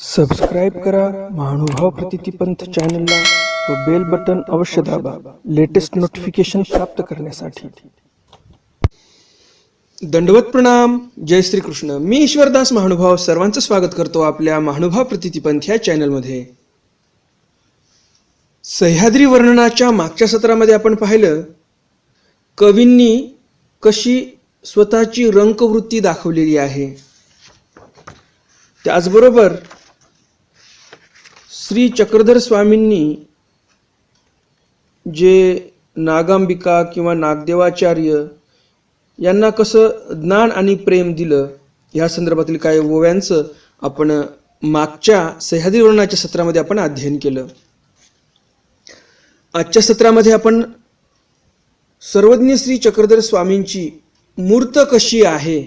Subscribe करा महानुभाव प्रतितीपंथ चॅनलला व बेल बटन अवश्य दाबा लेटेस्ट नोटिफिकेशन प्राप्त करण्यासाठी. दंडवत प्रणाम जय श्री कृष्ण मी ईश्वरदास महानुभाव सर्वांचं स्वागत करतो आपल्या महानुभाव प्रतितीपंथ या चॅनलमध्ये सह्याद्री वर्णनाच्या मागच्या सत्रामध्ये आपण पाहिलं कवींनी कशी स्वतःची रंकवृत्ती दाखवलेली आहे. त्याचबरोबर श्री चक्रधर स्वामींनी जे नागांबिका किंवा नागदेवाचार्य यांना कसं ज्ञान आणि प्रेम दिलं ह्या संदर्भातील काही ओव्यांचं आपण मागच्या सह्याद्री वर्णनाच्या सत्रामध्ये आपण अध्ययन केलं. आजच्या सत्रामध्ये आपण सर्वज्ञ श्री चक्रधर स्वामींची मूर्त कशी आहे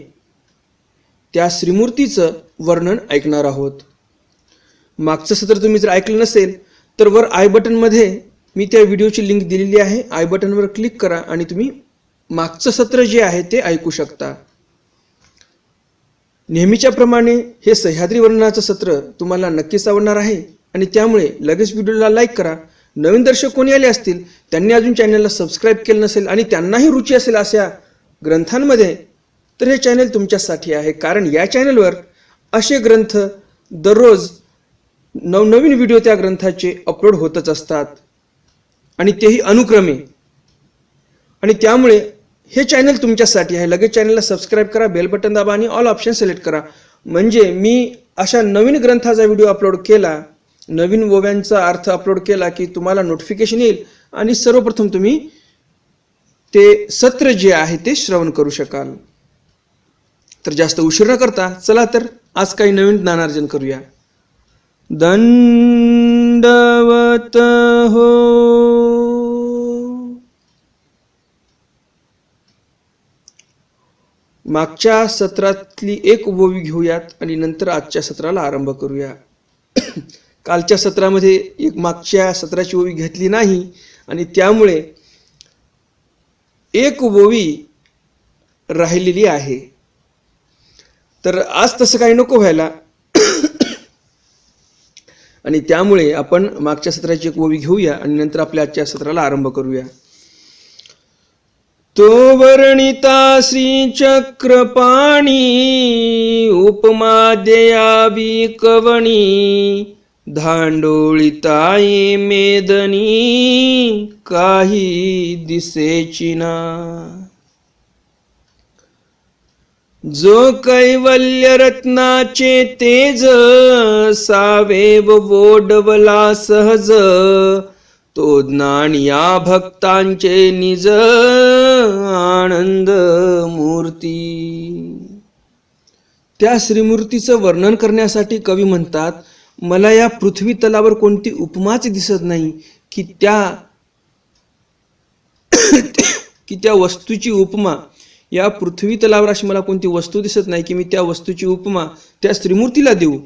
त्या श्रीमूर्तीचं वर्णन ऐकणार आहोत. मागचं सत्र तुम्ही जर ऐकलं नसेल तर वर आय बटनमध्ये मी त्या व्हिडिओची लिंक दिलेली आहे. आय बटनवर क्लिक करा आणि तुम्ही मागचं सत्र जे आहे ते ऐकू शकता. नेहमीच्या प्रमाणे हे सह्याद्री वर्णनाचं सत्र तुम्हाला नक्कीच आवडणार आहे आणि त्यामुळे लगेच व्हिडिओला लाईक करा. नवीन दर्शक कोणी आले असतील त्यांनी अजून चॅनलला सबस्क्राईब केलं नसेल आणि त्यांनाही रुची असेल अशा ग्रंथांमध्ये तर हे चॅनल तुमच्यासाठी आहे. कारण या चॅनलवर असे ग्रंथ दररोज नवनवीन व्हिडिओ त्या ग्रंथाचे अपलोड होतच असतात. आणि तेही अनुक्रमे. आणि त्यामुळे हे चॅनल तुमच्यासाठी आहे. लगेच चॅनलला सबस्क्राईब करा बेल बटन दाबा आणि ऑल ऑप्शन सिलेक्ट करा. म्हणजे मी अशा नवीन ग्रंथाचा व्हिडिओ अपलोड केला नवीन ओव्यांचा अर्थ अपलोड केला की तुम्हाला नोटिफिकेशन येईल आणि सर्वप्रथम तुम्ही ते सत्र जे आहे ते श्रवण करू शकाल. तर जास्त उशीर न करता चला तर आज काही नवीन ज्ञानार्जन करूया. दंडवत हो मागच्या सत्रातली एक ओवी घेऊयात आणि नंतर आजच्या सत्राला आरंभ करूया. कालच्या सत्रामध्ये एक मागच्या सत्राची ओवी घेतली नाही आणि त्यामुळे एक ओवी राहिलेली आहे. तर आज तसं काही नको व्हायला. आणि त्यामुळे आपण मागच्या सत्राची एक ओवी घेऊया आणि नंतर आपल्या आजच्या सत्राला आरंभ करूया. तो वर्णिता श्री चक्रपाणी उपमा देयाबी कवणी धांडोळिताये मेदनी काही दिसेची ना. जो कैवल्य रत्नाचे तेज सावेव वोडवला सहज तो ज्ञान या भक्तांचे निज आनंद मूर्ती. त्या श्रीमूर्तीचं वर्णन करण्यासाठी कवी म्हणतात मला या पृथ्वी तलावर कोणती उपमाच दिसत नाही की त्या की त्या वस्तूची उपमा या पृथ्वी तलावर अशी मला कोणती वस्तू दिसत नाही की मी त्या वस्तूची उपमा त्या श्रीमूर्तीला देऊ?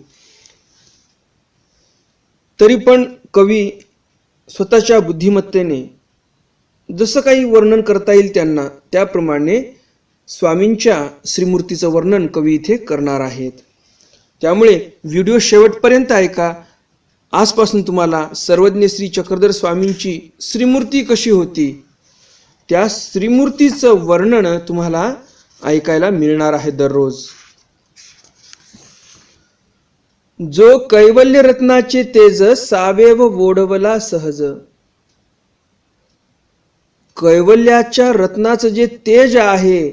तरी पण कवी स्वतःच्या बुद्धिमत्तेने जसं काही वर्णन करता येईल त्यांना त्याप्रमाणे स्वामींच्या श्रीमूर्तीचं वर्णन कवी इथे करणार आहेत. त्यामुळे व्हिडिओ शेवटपर्यंत ऐका. आजपासून तुम्हाला सर्वज्ञ श्री चक्रधर स्वामींची श्रीमूर्ती कशी होती? त्या श्रीमूर्तीचं वर्णन तुम्हाला ऐकायला मिळणार आहे दररोज. जो कैवल्य रत्नाचे तेज सावेव वोडवला सहज. कैवल्याच्या रत्नाचं जे तेज आहे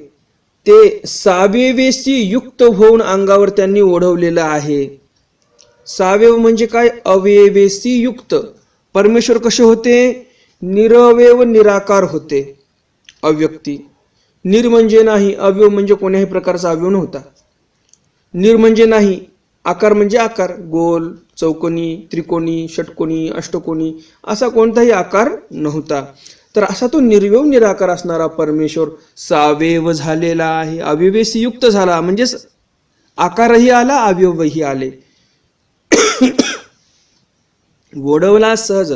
ते सावेवेशी युक्त होऊन अंगावर त्यांनी ओढवलेलं आहे. सावेव म्हणजे काय? अवयवेशी युक्त. परमेश्वर कसे होते? निरवेव निराकार होते. अव्यक्ती. निर म्हणजे नाही अवयव म्हणजे कोण्याही प्रकारचा अवयव नव्हता. निर म्हणजे नाही आकार म्हणजे आकार. गोल चौकोनी त्रिकोणी षटकोनी अष्टकोनी असा कोणताही आकार नव्हता. तर असा तो निर्व्यव निराकार असणारा परमेश्वर सावेव झालेला आहे. अविवेशी युक्त झाला म्हणजेच आकारही आला अवयवही आले. वडवला सहज.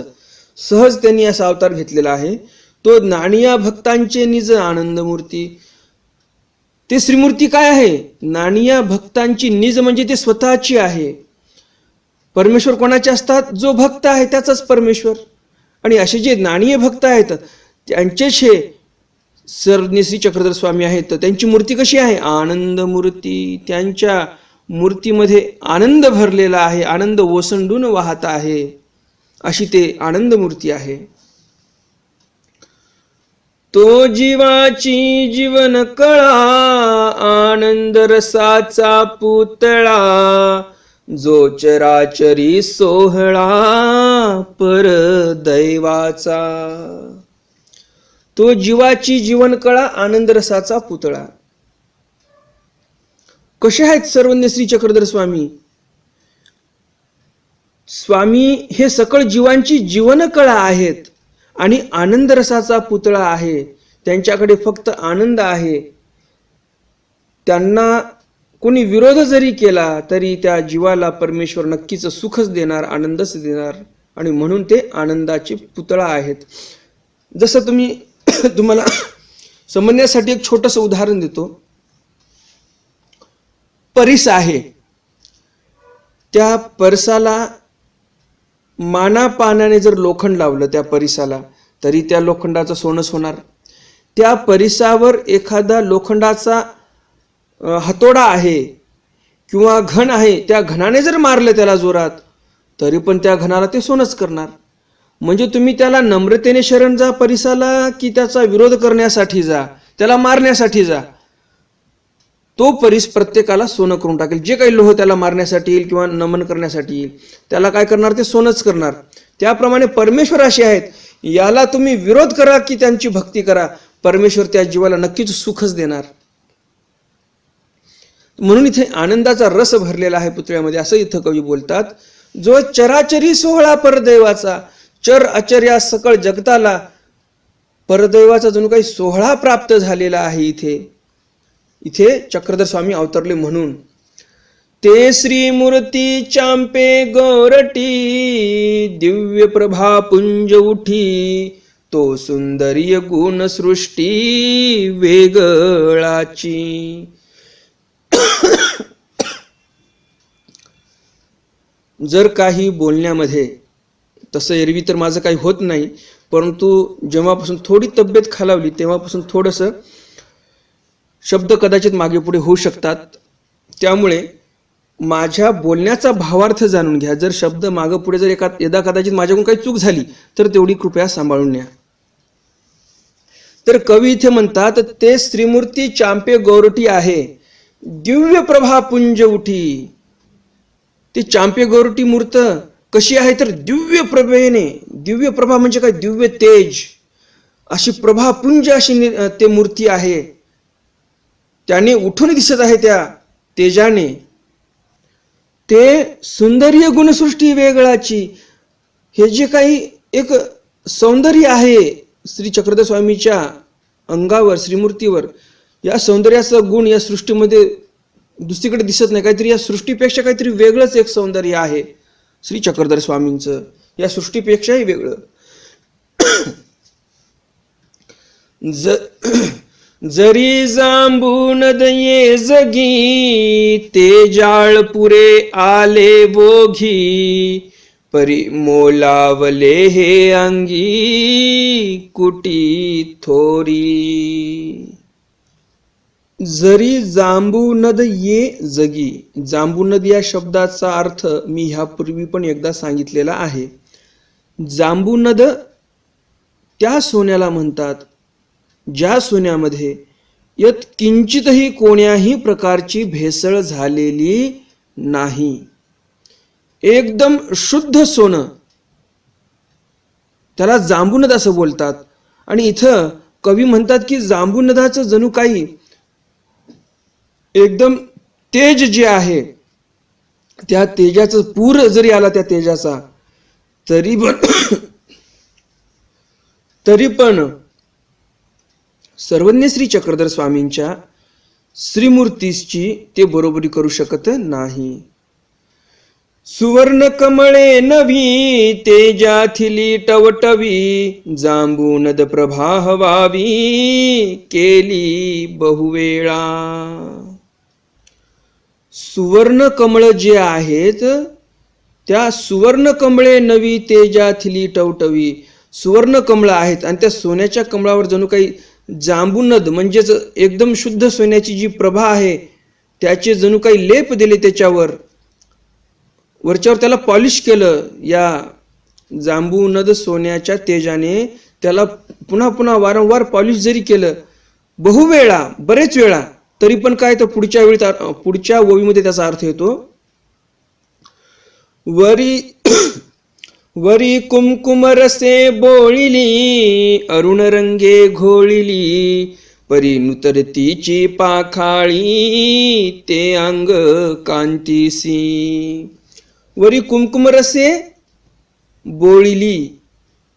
सहज त्यांनी असा अवतार घेतलेला आहे. तो नाणिया भक्तांचे निज आनंदमूर्ती. ते श्रीमूर्ती काय आहे? नाणिया भक्तांची निज म्हणजे ते स्वतःची आहे. परमेश्वर कोणाचे असतात? जो भक्त आहे त्याचाच परमेश्वर. आणि असे जे नाणीय भक्त आहेत त्यांचेच हे सरन्यश्री चक्रधर स्वामी आहेत तर त्यांची मूर्ती कशी आहे? आनंद मूर्ती त्यांच्या मूर्तीमध्ये आनंद भरलेला आहे आनंद ओसंडून वाहत आहे. अशी ते आनंद मूर्ती आहे. तो जीवाची जीवन कळा आनंद रसाचा पुतळा जो चराचरी सोहळा पर दैवाचा. तो जीवाची जीवन कळा आनंद रसाचा पुतळा. कसे आहेत सर्वज्ञ श्री चक्रधर स्वामी? स्वामी हे सकळ जीवांची जीवन कळा आहेत. आणि आनंद रसाचा पुतळा आहे. त्यांच्याकडे फक्त आनंद आहे. त्यांना कोणी विरोध जरी केला तरी त्या जीवाला परमेश्वर नक्कीच सुखच देणार आनंदच देणार आणि म्हणून ते आनंदाचे पुतळा आहेत. जसं तुम्ही तुम्हाला समजण्यासाठी एक छोटंसं उदाहरण देतो. परिस आहे. त्या परसाला मानापानाने जर लोखंड लावलं त्या परिसाला तरी त्या लोखंडाचं सोनंच होणार. त्या परिसावर एखादा लोखंडाचा हातोडा आहे किंवा घन आहे त्या घनाने जर मारलं त्याला जोरात तरी पण त्या घनाला ते सोनंच करणार. म्हणजे तुम्ही त्याला नम्रतेने शरण जा परिसाला की त्याचा विरोध करण्यासाठी जा त्याला मारण्यासाठी जा. तो परीस प्रत्येकाला सोनं करून टाकेल. जे काही लोह त्याला मारण्यासाठी येईल किंवा नमन करण्यासाठी येईल त्याला काय करणार? ते सोनच करणार. त्याप्रमाणे परमेश्वर असे आहेत. याला तुम्ही विरोध करा की त्यांची भक्ती करा. परमेश्वर त्या जीवाला नक्कीच सुखच देणार. म्हणून इथे आनंदाचा रस भरलेला आहे पुतळ्यामध्ये. असं इथं कवी बोलतात जो चराचरी सोहळा परदैवाचा चर अचर्या सकळ जगताला परदैवाचा जणू काही सोहळा प्राप्त झालेला आहे इथे. इथे चक्रधर स्वामी अवतरले म्हणून ते श्री मूर्ती चांपे गोरटी दिव्य प्रभा पुंज उठी तो सुंदरीय गुण सृष्टी वेगळाची. जर काही बोलण्यामध्ये तसं एरवी तर माझं काही होत नाही परंतु जेव्हापासून थोडी तब्येत खालावली तेव्हापासून थोडंसं शब्द कदाचित मागे पुढे होऊ शकतात. त्यामुळे माझ्या बोलण्याचा भावार्थ जाणून घ्या. जर शब्द मागं पुढे जर एका यदा कदाचित माझ्याकडून काही चूक झाली तर तेवढी कृपया सांभाळून न्या. तर कवी इथे म्हणतात ते श्रीमूर्ती चांपे गौरटी आहे. दिव्य प्रभा पुंज उठी. ती चांपे गौरटी मूर्त कशी आहे? तर दिव्य प्रभेने. दिव्य प्रभा म्हणजे काय? दिव्य तेज. अशी प्रभापुंज अशी नि- ते मूर्ती आहे. त्याने उठून दिसत आहे त्या तेजाने. ते सुंदर्य गुणसृष्टी वेगळाची. हे जे काही एक सौंदर्य आहे श्री चक्रधर स्वामीच्या अंगावर श्रीमूर्तीवर या सौंदर्याचा गुण या सृष्टीमध्ये दुसरीकडे दिसत नाही. काहीतरी या सृष्टीपेक्षा काहीतरी वेगळंच एक सौंदर्य आहे श्री चक्रधर स्वामींचं या सृष्टीपेक्षाही वेगळं. ज जरी जांबून दये जगी ते जाळ पुरे आले वोघी परी मोलावले हे अंगी कुटी थोरी. जरी जांबू नद ये जगी जांबू नद या शब्दाचा अर्थ मी ह्यापूर्वी पण एकदा सांगितलेला आहे. जांबू नद त्या सोन्याला म्हणतात ज्या सोन्यामध्ये यत किंचितही कोण्याही प्रकारची भेसळ झालेली नाही. एकदम शुद्ध सोनं. त्याला जांबूनद असं बोलतात. आणि इथं कवी म्हणतात की जांबूनदाचं जणू काही एकदम तेज जे आहे त्या तेजाचं पूर जरी आला त्या तेजाचा तरी पण तरी पण सर्वज्ञ श्री चक्रधर स्वामींच्या श्रीमूर्तीची ते बरोबरी करू शकत नाही. सुवर्ण कमळे नवी तेजाथिली टवटवी जांबूनद प्रभा हवावी केली बहुवेळा. सुवर्ण कमळ जे आहेत त्या सुवर्ण कमळे नवी तेजाथिली टवटवी सुवर्ण कमळ आहेत आणि त्या सोन्याच्या कमळावर जणू काही जांबूनद म्हणजेच एकदम शुद्ध सोन्याची जी प्रभा आहे त्याचे जणू काही लेप दिले त्याच्यावर. वरच्यावर त्याला पॉलिश केलं या जांबूनद सोन्याच्या तेजाने त्याला पुन्हा पुन्हा वारंवार पॉलिश जरी केलं बहुवेळा बरेच वेळा तरी पण काय तर पुढच्या वेळी पुढच्या ओवीमध्ये त्याचा अर्थ येतो. वरी वरी कुमकुम रसे बोळिली अरुण रंगे घोळिली परी नुतरतीची पाखाळी ते अंग कांतीसी. वरी कुमकुम रसे बोळिली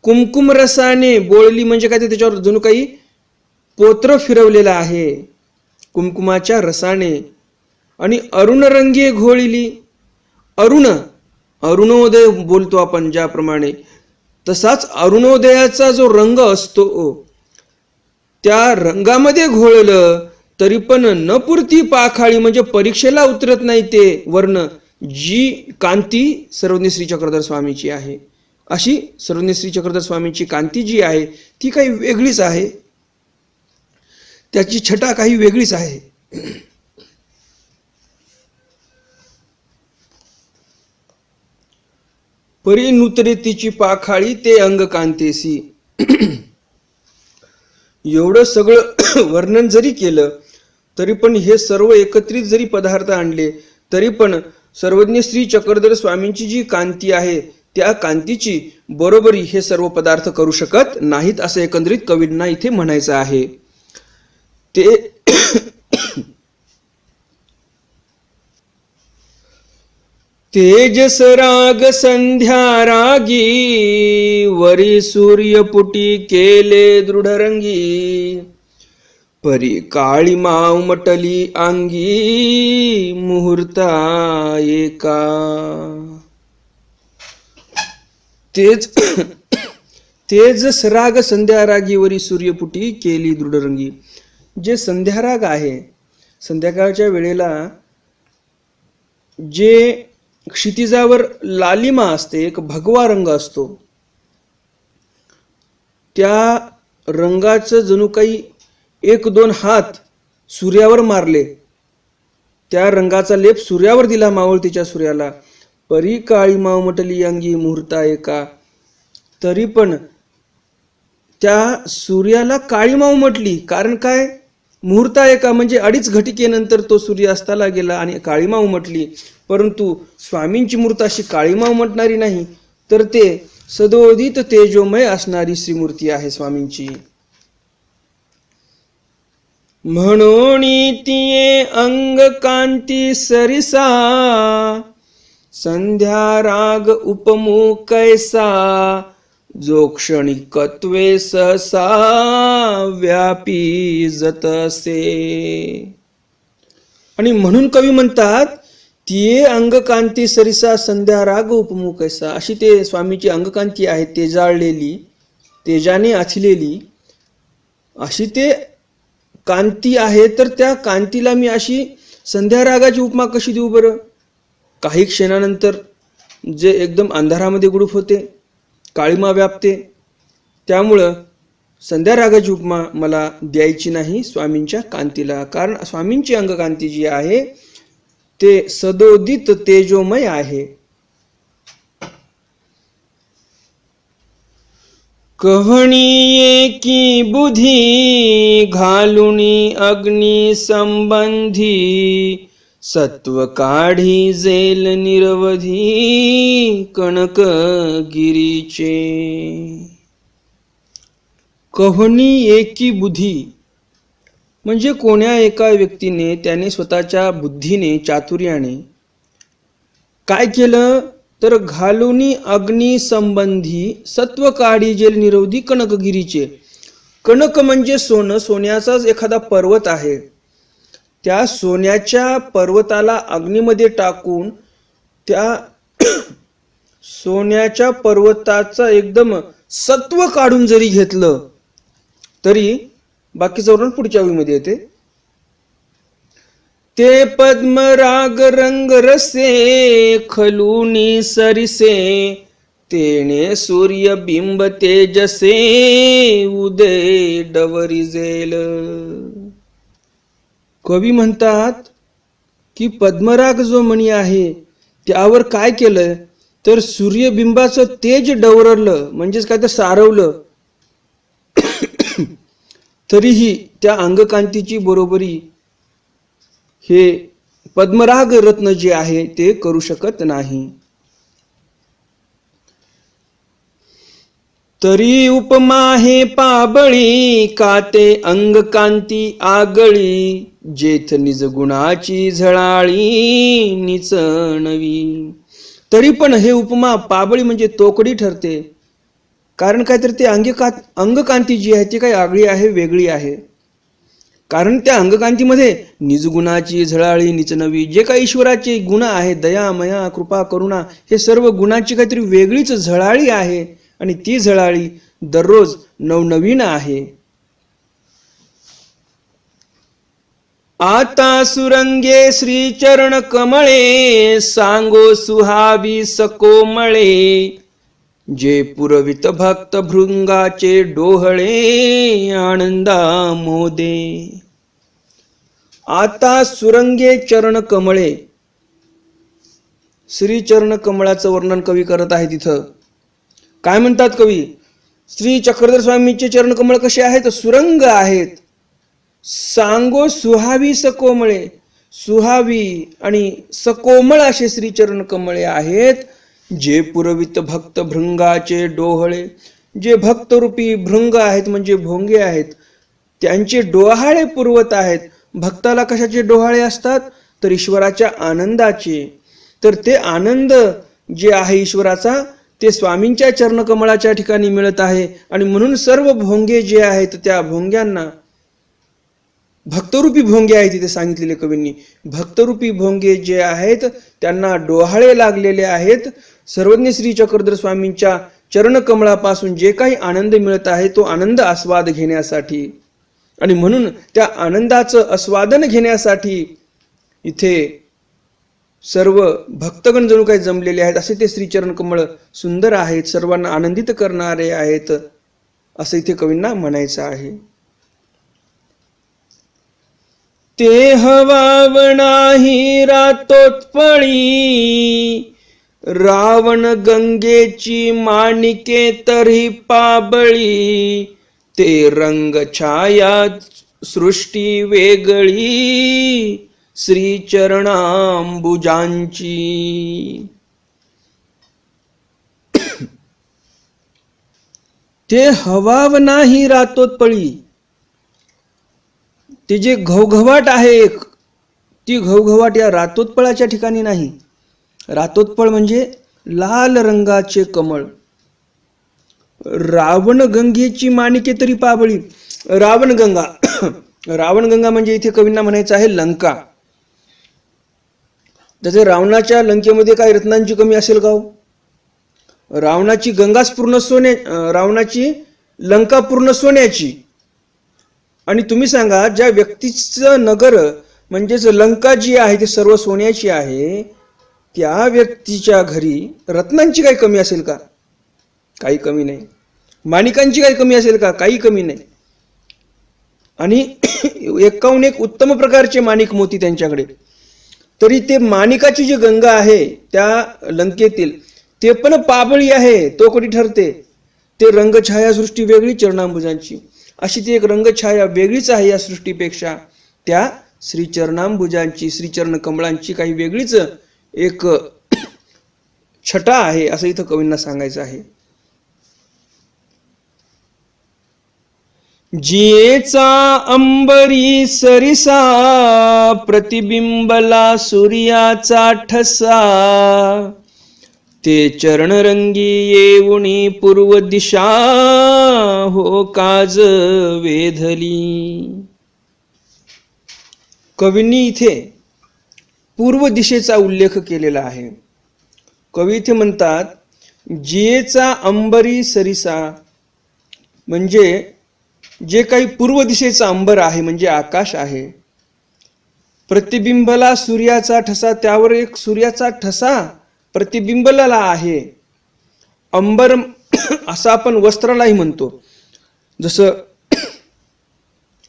कुमकुम रसाने बोळली म्हणजे काय ते त्याच्यावर जणू काही पोत्र फिरवलेलं आहे. कुमकुमाच्या रसाने. आणि अरुण रंगे घोळिली अरुण अरुणोदय बोलतो आपण ज्याप्रमाणे तसाच अरुणोदयाचा जो रंग असतो त्या रंगामध्ये घोळलं तरी पण न पुरती पाखाळी म्हणजे परीक्षेला उतरत नाही ते वर्ण जी कांती सर्वज्ञ श्री चक्रधर स्वामीची आहे. अशी सर्वज्ञ श्री चक्रधर स्वामींची कांती जी आहे ती काही वेगळीच आहे. त्याची छटा काही वेगळीच आहे. परी तिची पाखाळी ते अंग कांतेसी. एवढं सगळं वर्णन जरी केलं तरी पण हे सर्व एकत्रित जरी पदार्थ आणले तरी पण सर्वज्ञ श्री चक्रधर स्वामींची जी कांती आहे त्या कांतीची बरोबरी हे सर्व पदार्थ करू शकत नाहीत असं एकंदरीत कवींना इथे म्हणायचं आहे. ते तेजस राग संध्या रागी वरी सूर्यपुटी केले दृढरंगी. परी काळी माव मटली अंगी मुहूर्ता एका. तेज तेजस राग संध्यारागीवरी सूर्यपुटी केली दृढरंगी. जे संध्याराग आहे संध्याकाळच्या वेळेला जे क्षितिजावर लालिमा असते एक भगवा रंग असतो. त्या रंगाचं जणू काही एक दोन हात सूर्यावर मारले. त्या रंगाचा लेप सूर्यावर दिला मावळतीच्या सूर्याला. परी काळी मावमटली अंगी मुहूर्ता एका. तरी पण त्या सूर्याला काळी माव म्हटली कारण काय? मुहूर्ता एका म्हणजे अडीच घटिकेनंतर तो सूर्यास्ताला गेला आणि काळीमा उमटली. परंतु स्वामींची मूर्त अशी काळीमा उमटणारी नाही तर ते सदोदित तेजोमय असणारी श्रीमूर्ती आहे स्वामींची. म्हणून तिये अंग कांती सरिसा संध्या राग उपमू कैसा जो क्षणिकत्वे सहसा व्यापी जतसे. आणि म्हणून कवी म्हणतात तिये अंगकांती सरिसा संध्या राग उपमुख ऐसा. अशी ते स्वामीची अंगकांती आहे तेजाळलेली तेजाने आथिलेली. अशी ते कांती आहे तर त्या कांतीला मी अशी संध्या रागाची उपमा कशी देऊ बरं? काही क्षणानंतर जे एकदम अंधारामध्ये गुडूप होते काळीमा व्यापते. त्यामुळं संध्या रागाची उपमा मला द्यायची नाही स्वामींच्या कांतीला. कारण स्वामींची अंगकांती जी आहे ते सदोदित तेजोमय आहे. कहणी की बुधी घालुणी अग्नी संबंधी सत्व काढी जेल निरवधी कणक गिरीचे. कहणी एकी बुधी. म्हणजे कोण्या एका व्यक्तीने त्याने स्वतःच्या बुद्धीने चातुर्याने काय केलं? तर घालुनी अग्नी संबंधी सत्व काढी जेल निरवधी कणकगिरीचे. कणक म्हणजे सोनं सोन्याचाच एखादा पर्वत आहे. त्या सोन्याच्या पर्वताला अग्नीमध्ये टाकून त्या सोन्याच्या पर्वताचा एकदम सत्व काढून जरी घेतलं तरी बाकीचं वर्णन पुढच्या ओळीमध्ये येते. ते पद्मराग रंग रसे खलुनी सरिसे तेने सूर्य बिंब तेजसे उदय डवरिजेल जेल. कवी म्हणतात की पद्मराग जो मणी आहे त्यावर काय केलं? तर सूर्यबिंबाचं तेज डवरलं म्हणजेच काय तर सारवलं. तरीही त्या अंगकांतीची बरोबरी हे पद्मराग रत्न जे आहे ते करू शकत नाही. तरी उपमा हे पाबळी काते अंगकांती आगळी? जेथ निज गुणाची झळाळी निचणवी. तरी पण हे उपमा पाबळी म्हणजे तोकडी ठरते. कारण काय तर ते अंगिका अंगकांती जी आहे ती काही आगळी आहे वेगळी आहे? कारण त्या अंगकांतीमध्ये निजगुणाची झळाळी निचनवी जे काही ईश्वराचे गुण आहे दया मया कृपा करुणा हे सर्व गुणांची काहीतरी वेगळीच झळाळी आहे. आणि ती झळाळी दररोज नवनवीन आहे. आता सुरंगे श्रीचरण कमळे सांगो सुहावी सकोमळे जे पुरवित भक्त भृंगाचे डोहळे आनंदा मोदे. आता सुरंगे चरण कमळे. श्रीचरण कमळाचं वर्णन कवी करत आहे तिथं. काय म्हणतात कवी? श्री चक्रधर स्वामींचे चरण कमळ कसे आहेत? सुरंग आहेत. सांगो सुहावी सकोमळे. सुहावी आणि सकोमळ असे श्रीचरण कमळे आहेत जे पुरवित भक्त भृंगाचे डोहळे. जे भक्तरूपी भृंग आहेत म्हणजे भोंगे आहेत त्यांचे डोहाळे पुरवत आहेत. भक्ताला कशाचे डोहाळे असतात? तर ईश्वराच्या आनंदाचे. तर ते आनंद जे आहे ईश्वराचा ते स्वामींच्या चरणकमळाच्या ठिकाणी मिळत आहे. आणि म्हणून सर्व भोंगे जे आहेत त्या भोंग्यांना भक्तरूपी भोंगे आहेत तिथे सांगितलेले कवींनी. भक्तरूपी भोंगे जे आहेत त्यांना डोहाळे लागलेले आहेत. सर्वज्ञ श्री चक्रधर स्वामींच्या चरणकमळापासून जे काही आनंद मिळत आहे तो आनंद आस्वाद घेण्यासाठी. आणि म्हणून त्या आनंदाचं आस्वादन घेण्यासाठी इथे सर्व भक्तगण जणू काही जमलेले आहेत. असे ते श्रीचरण कमळ सुंदर आहेत सर्वांना आनंदित करणारे आहेत असं इथे कवींना म्हणायचं आहे. ते हवावणाही रातोत्पळी. रावण गंगेची माणिके तरी पाबळी. ते रंग छाया सृष्टी वेगळी. श्रीचरणांबुजांची. ते हवाव नाही रातोत्पळी. ती जी घवघवाट आहे एक ती घवघवाट या रातोत्पळाच्या ठिकाणी नाही. रातोत्पळ म्हणजे लाल रंगाचे कमळ. रावण गंगेची माणिके तरी पाबळी. रावणगंगा रावणगंगा म्हणजे इथे कवींना म्हणायचं आहे लंका. त्याचे रावणाच्या लंकेमध्ये काय रत्नांची कमी असेल का हो? रावणाची गंगाच पूर्ण सोने रावणाची लंका पूर्ण सोन्याची. आणि तुम्ही सांगा ज्या व्यक्तीचं नगर म्हणजेच लंका जी आहे ती सर्व सोन्याची आहे त्या व्यक्तीच्या घरी रत्नांची काही कमी असेल का? काही कमी नाही. माणिकांची काही कमी असेल का? काही कमी नाही. आणि एकाहून एक उत्तम प्रकारचे माणिक मोती त्यांच्याकडे. तरी ते माणिकाची जी गंगा आहे त्या लंकेतील ते पण पाबळी आहे तो कधी ठरते. ते रंगछायासृष्टी वेगळी चरणांबुजांची. अशी ती एक रंगछाया वेगळीच आहे या सृष्टीपेक्षा. त्या श्रीचरणांबुजांची श्रीचरण कमळांची काही वेगळीच एक छटा आहे असं इथं कवींना सांगायचं आहे. जियेचा अंबरी सरिसा प्रतिबिंबला सूर्याचा ठसा. ते चरणरंगी येऊणी पूर्व दिशा हो काज वेधली. कवींनी इथे पूर्व दिशेचा उल्लेख केलेला आहे. कवी इथे म्हणतात जियेचा अंबरी सरिसा म्हणजे जे काही पूर्व दिशेचा अंबर आहे म्हणजे आकाश आहे प्रतिबिंबला सूर्याचा ठसा त्यावर एक सूर्याचा ठसा प्रतिबिंबला आहे. अंबर असं आपण वस्त्रालाही म्हणतो. जसं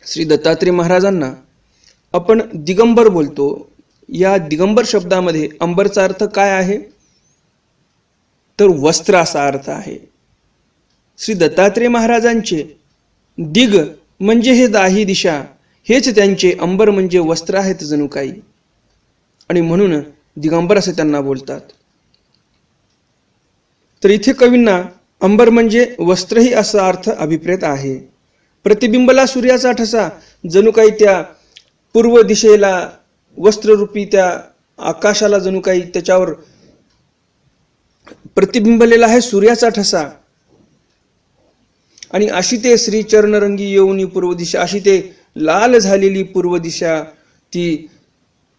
श्री दत्तात्रय महाराजांना आपण दिगंबर बोलतो. या दिगंबर शब्दामध्ये अंबरचा अर्थ काय आहे? तर वस्त्र असा अर्थ आहे. श्री दत्तात्रय महाराजांचे दिग म्हणजे हे दाही दिशा हेच त्यांचे अंबर म्हणजे वस्त्र आहेत जणू काही. आणि म्हणून दिगंबर असे त्यांना बोलतात. तर इथे कवींना अंबर म्हणजे वस्त्रही असा अर्थ अभिप्रेत आहे. प्रतिबिंबला सूर्याचा ठसा जणू काही त्या पूर्व दिशेला वस्त्ररूपी त्या आकाशाला जणू काही त्याच्यावर प्रतिबिंबलेला आहे सूर्याचा ठसा. आणि अशी ते श्री चरणरंगी येऊनी पूर्व दिशा अशी ते लाल झालेली पूर्व दिशा ती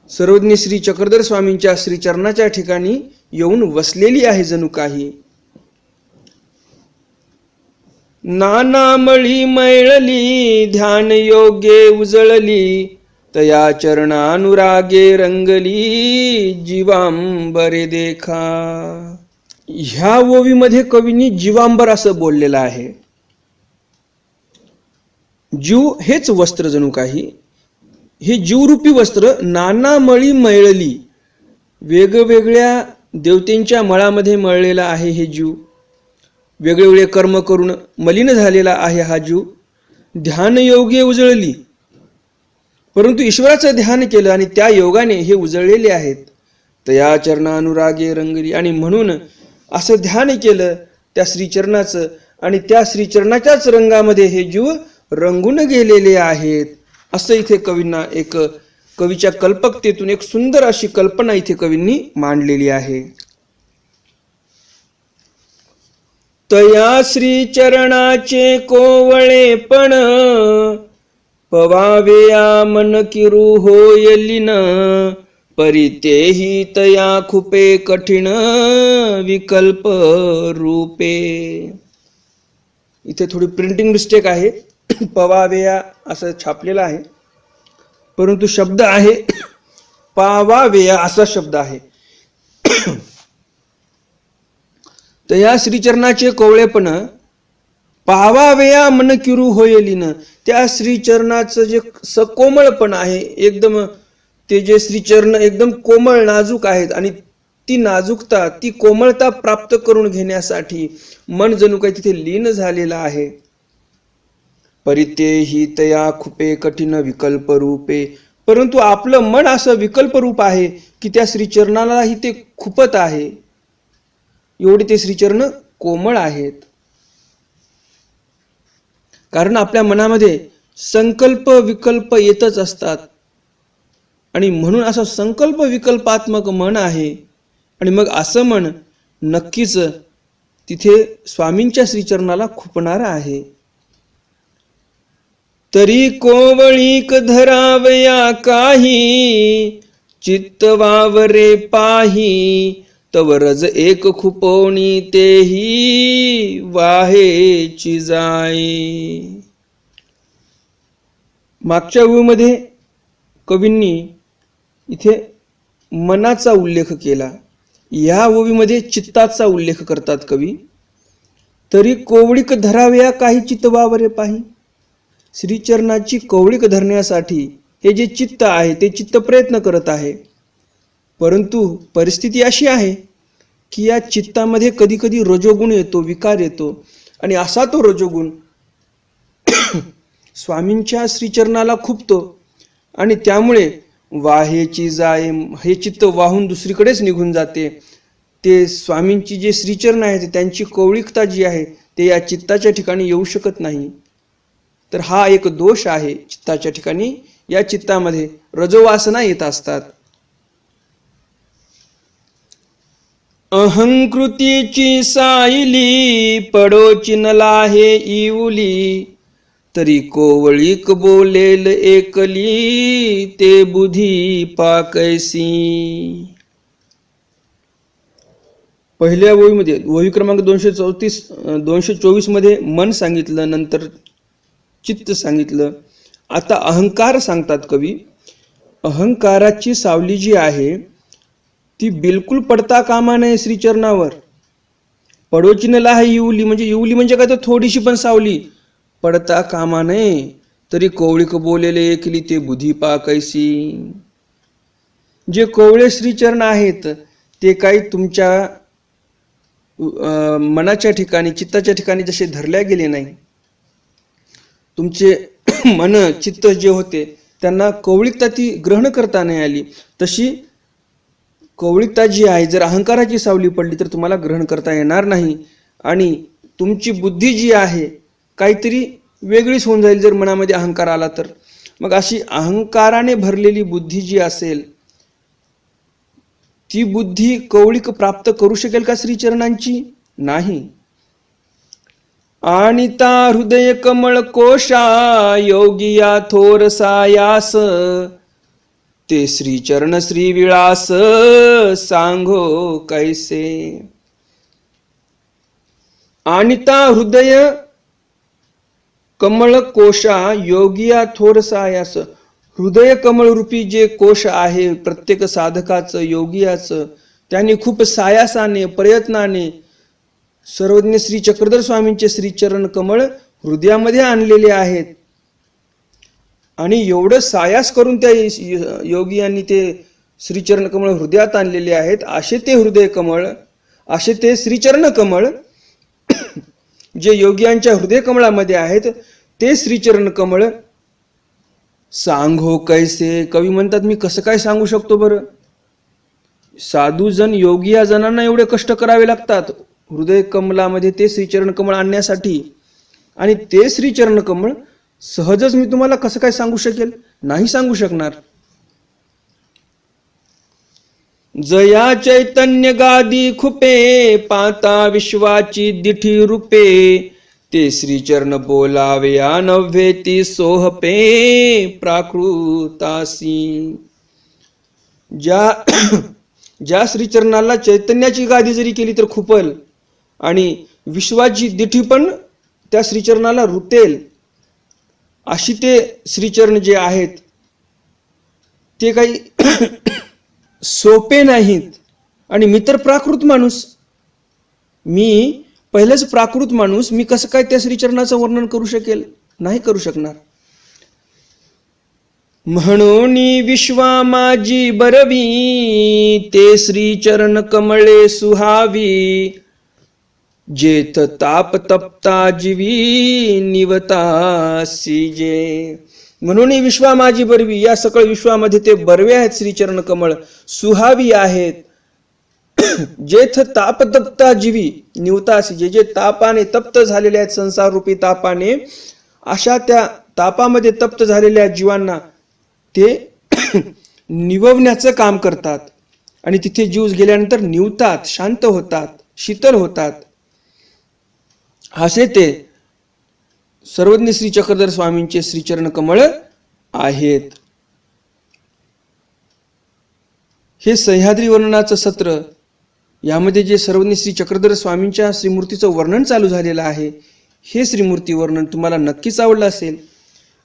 सर्वज्ञ श्री चक्रधर स्वामींच्या श्री चरणाच्या ठिकाणी येऊन वसलेली आहे जणू काही. नानामळी मैळली ध्यान योग्ये उजळली तया चरणानुरागे रंगली जीवांबरे देखा. ह्या ओवीमध्ये कवींनी जीवांबर असं बोललेलं आहे. जीव हेच वस्त्र जणू काही. हे जीवरूपी वस्त्र नानामळी मळली वेगवेगळ्या देवतेंच्या मळामध्ये मळलेला आहे हे जीव. वेगळेवेगळे कर्म करून मलिन झालेला आहे हा जीव. ध्यान योगे उजळली. परंतु ईश्वराचं ध्यान केलं आणि त्या योगाने हे उजळलेले आहेत. तया चरणानुरागे रंगली आणि म्हणून असं ध्यान केलं त्या श्रीचरणाचं आणि त्या श्रीचरणाच्याच रंगामध्ये हे जीव रंगून गेलेले आहेत. असं इथे कवींना एक कवीच्या कल्पकतेतून एक सुंदर अशी कल्पना इथे कवींनी मांडलेली आहे. तया श्री चरणाचे कोवळेपण पवावेया मन किरू होयलिन परितेही तया खुपे कठीण विकल्प रूपे. इथे थोडी प्रिंटिंग मिस्टेक आहे. पवावेया असं छापलेलं आहे. परंतु शब्द आहे. पावावेया असा शब्द आहे. तर या श्रीचरणाचे कोवळेपण पावावेया मन किरू होयलीन. त्या श्रीचरणाचं जे सकोमळपण आहे एकदम ते जे श्रीचरण एकदम कोमळ नाजूक आहेत आणि ती नाजूकता ती कोमळता प्राप्त करून घेण्यासाठी मन जणू काही तिथे लीन झालेलं आहे. परिते ही तया खुपे कठीण विकल्प रूपे परंतु आपलं मन असं विकल्प रूप आहे की त्या श्रीचरणालाही ते खुपत आहे. एवढे ते श्रीचरण कोमळ आहेत. कारण आपल्या मनामध्ये संकल्प विकल्प येतच असतात. आणि म्हणून असं संकल्प विकल्पात्मक मन आहे. आणि मग असं मन नक्कीच तिथे स्वामींच्या श्रीचरणाला खुपणार आहे. तरी कोवळीक धरावया काही चित्त वावरे पाही तवरज एक खुपवणी तेही वाहेची जाई मागच्या ओळीमध्ये कवींनी इथे मनाचा उल्लेख केला. या ओवीमध्ये चित्ताचा उल्लेख करतात कवी. तरी कोवळीक धराव्या काही चित्तवावरे पाही. श्रीचरणाची कोवळीक धरण्यासाठी हे जे चित्त आहे ते चित्त प्रयत्न करत आहे. परंतु परिस्थिती अशी आहे की या चित्तामध्ये कधी कधी रजोगुण येतो विकार येतो. आणि असा तो रजोगुण स्वामींच्या श्रीचरणाला खुपतो. आणि त्यामुळे वाहेची जाय हे चित्त वाहून दुसरीकडेच निघून जाते. ते स्वामींची जे श्रीचरण आहेत त्यांची कवळिकता जी आहे ते या चित्ताच्या ठिकाणी येऊ शकत नाही. तर हा एक दोष आहे चित्ताच्या ठिकाणी. या चित्तामध्ये रजोवासना येत असतात. अहंकृतीची सायली पडोचिनला हे इवली. तरी कोवळीक बोलेल एकली ते बुधी पाकैसी. पहिल्या ओळीमध्ये ओळी क्रमांक दोनशे चौतीस दोनशे चोवीसमध्ये मन सांगितलं नंतर चित्त सांगितलं. आता अहंकार सांगतात कवी. अहंकाराची सावली जी आहे ती बिलकुल पडता कामा नये श्रीचरणावर. पडोचिनला हा येऊली म्हणजे येऊली म्हणजे काय? तर थोडीशी पण सावली. पडता कामा नये तरी कोवळीक बोलेले एकली ते बुधी पा कैसी जे कोवळे श्रीचरण आहेत ते काही तुमच्या मनाच्या ठिकाणी चित्ताच्या ठिकाणी जसे धरल्या गेले नाही. तुमचे मन चित्त जे होते त्यांना कवळिकता ती ग्रहण करता नाही आली. तशी कवळिकता जी आहे जर अहंकाराची सावली पडली तर तुम्हाला ग्रहण करता येणार नाही. आणि तुमची बुद्धी जी आहे काहीतरी वेगळीच होऊन जाईल जर मनामध्ये अहंकार आला तर. मग अशी अहंकाराने भरलेली बुद्धी जी असेल ती बुद्धी कवळिक प्राप्त करू शकेल का श्रीचरणांची? नाही. आणि ता हृदय कमळ कोशा योगिया थोर सायास ते श्रीचरण श्री विळास सांगो कैसे? आणि ता हृदय कमळ कोशा योगिया थोर सायास हृदय कमळ रूपी जे कोश आहे प्रत्येक साधकाचं योगियाचं त्यांनी खूप सायासाने प्रयत्नाने सर्वज्ञ श्री चक्रधर स्वामींचे श्रीचरण कमळ हृदयामध्ये आणलेले आहेत. आणि एवढं सायास करून त्या योगी यांनी ते श्रीचरण कमळ हृदयात आणलेले आहेत. असे ते हृदय कमळ असे ते श्रीचरण कमळ जे योगियांच्या हृदय कमळामध्ये आहेत ते श्रीचरण कमळ सांगो कैसे? कवी म्हणतात मी कसं काय सांगू शकतो बरं? साधू जन योगी या जणांना एवढे कष्ट करावे लागतात हृदय कमलामध्ये ते श्रीचरण कमळ आणण्यासाठी. आणि ते श्रीचरण कमळ सहजच मी तुम्हाला कसं काय सांगू शकेल? नाही सांगू शकणार. जया चैतन्य गादी खुपे पाता विश्वाची दिठी रूपे ते श्रीचरण बोलावया नव्हे ती सोहपे प्राकृतासी. ज्या ज्या श्रीचरणाला चैतन्याची गादी जरी केली तर खुपल आणि विश्वाची दिठी पण त्या श्रीचरणाला रुतेल अशी ते श्रीचरण जे आहेत ते काही सोपे नाहीत. आणि मी तर प्राकृत माणूस. मी पहिलेच प्राकृत माणूस मी कसं काय त्या श्रीचरणाचं वर्णन करू शकेल? नाही करू शकणार. म्हणून विश्वा माझी बरवी ते श्रीचरण कमळे सुहावी. जेथ ताप तप्ता जीवी निवतासी जे. म्हणून विश्वा माझी बरवी या सकळ विश्वामध्ये ते बरवे आहेत श्रीचरण कमळ सुहावी आहेत. जेथ ताप तप्ता जीवी निवतासी जे जे तापाने तप्त झालेले आहेत संसार रूपी तापाने अशा त्या तापामध्ये तप्त झालेल्या जीवांना ते निववण्याचं काम करतात. आणि तिथे जीव गेल्यानंतर निवतात शांत होतात शीतल होतात. असे ते सर्वज्ञ श्री चक्रधर स्वामींचे श्रीचरण कमळ आहेत. हे सह्याद्री वर्णनाचं सत्र यामध्ये जे सर्वज्ञ श्री चक्रधर स्वामींच्या श्रीमूर्तीचं वर्णन चालू झालेलं आहे हे श्रीमूर्ती वर्णन तुम्हाला नक्कीच आवडलं असेल.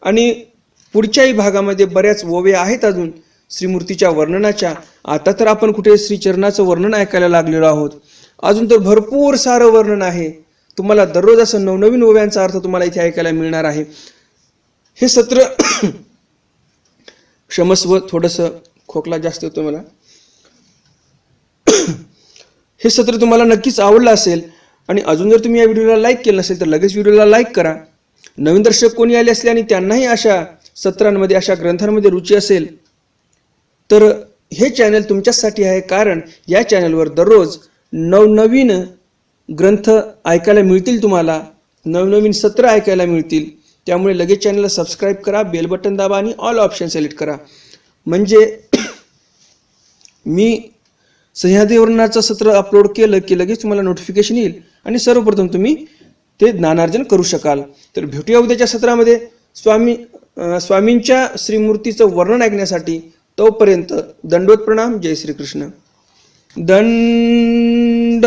आणि पुढच्याही भागामध्ये बऱ्याच ओवे आहेत अजून श्रीमूर्तीच्या वर्णनाच्या. आता तर आपण कुठे श्रीचरणाचं वर्णन ऐकायला लागलेलो आहोत. अजून तर भरपूर सारं वर्णन आहे. तुम्हाला दररोज असं नवनवीन ओव्यांचा अर्थ तुम्हाला इथे ऐकायला मिळणार आहे. हे सत्र क्षमस्व थोडंसं खोकला जास्त होतो मला. हे सत्र तुम्हाला नक्कीच आवडलं असेल आणि अजून जर तुम्ही या व्हिडिओला लाईक केलं नसेल तर लगेच व्हिडिओला लाईक करा. नवीन दर्शक कोणी आले असले आणि त्यांनाही अशा सत्रांमध्ये अशा ग्रंथांमध्ये रुची असेल तर हे चॅनल तुमच्यासाठी आहे. कारण या चॅनलवर दररोज नवनवीन ग्रंथ ऐकायला मिळतील तुम्हाला नवनवीन सत्र ऐकायला मिळतील. त्यामुळे लगेच चॅनलला सबस्क्राईब करा बेल बटन दाबा आणि ऑल ऑप्शन सिलेक्ट करा. म्हणजे मी सह्याद्री वर्णनाचं सत्र अपलोड केलं की लगेच तुम्हाला नोटिफिकेशन येईल आणि सर्वप्रथम तुम्ही ते ज्ञानार्जन करू शकाल. तर भेटूया उद्याच्या सत्रामध्ये. स्वामी स्वामींच्या श्रीमूर्तीचं वर्णन ऐकण्यासाठी तोपर्यंत दंडवत प्रणाम. जय श्रीकृष्ण. दंडवत